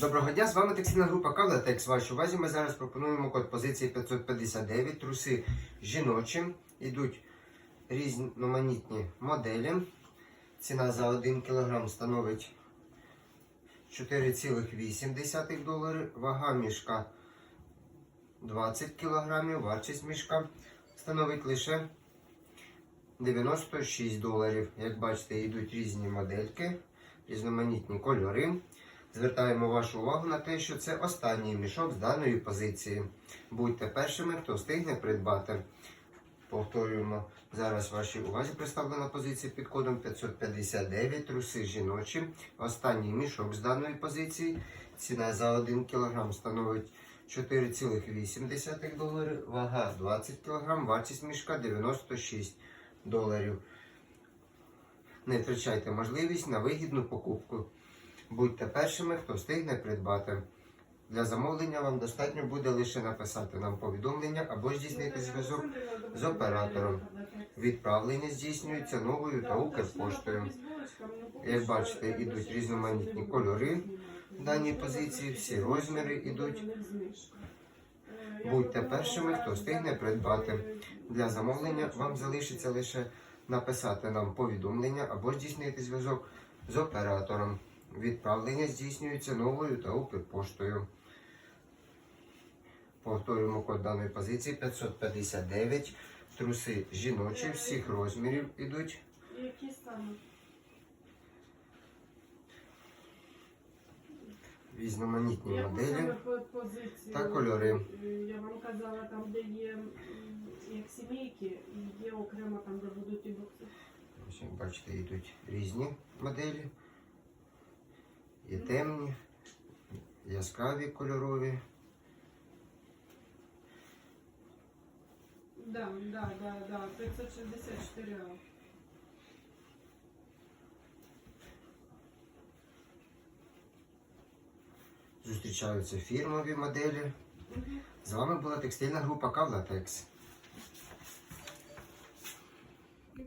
Доброго дня, з вами текстильна група Кавлатекс. Вашій увазі ми зараз пропонуємо код позиції 559, труси жіночі. Ідуть різноманітні моделі. Ціна за 1 кг становить 4,8 доларів. Вага мішка 20 кг, вартість мішка становить лише 96 доларів. Як бачите, йдуть різні модельки, різноманітні кольори. Звертаємо вашу увагу на те, що це останній мішок з даної позиції. Будьте першими, хто встигне придбати. Повторюємо, зараз вашій увазі представлена позиція під кодом 559 труси жіночі. Останній мішок з даної позиції. Ціна за 1 кг становить 4,8 доларів, вага 20 кг, вартість мішка 96 доларів. Не втрачайте можливість на вигідну покупку. Будьте першими, хто встигне придбати. Для замовлення вам достатньо буде лише написати нам повідомлення або здійснити зв'язок з оператором. Відправлення здійснюється новою та Укрпоштою. Як бачите, йдуть різноманітні кольори в даній позиції, всі розміри йдуть. Будьте першими, хто встигне придбати. Для замовлення вам залишиться лише написати нам повідомлення або здійснити зв'язок з оператором. Відправлення здійснюється новою та Укрпоштою. Повторюємо код даної позиції 559. Труси жіночі всіх розмірів ідуть. Які саме? Різноманітні моделі. та кольори. Я вам казала, там, де є як сімейки, є окремо там, де будуть і бокси. Бачите, йдуть різні моделі. І темні, яскраві кольорові. Да, да, да, да, 564 Зустрічаються фірмові моделі. З вами була текстильна група Кавлатекс.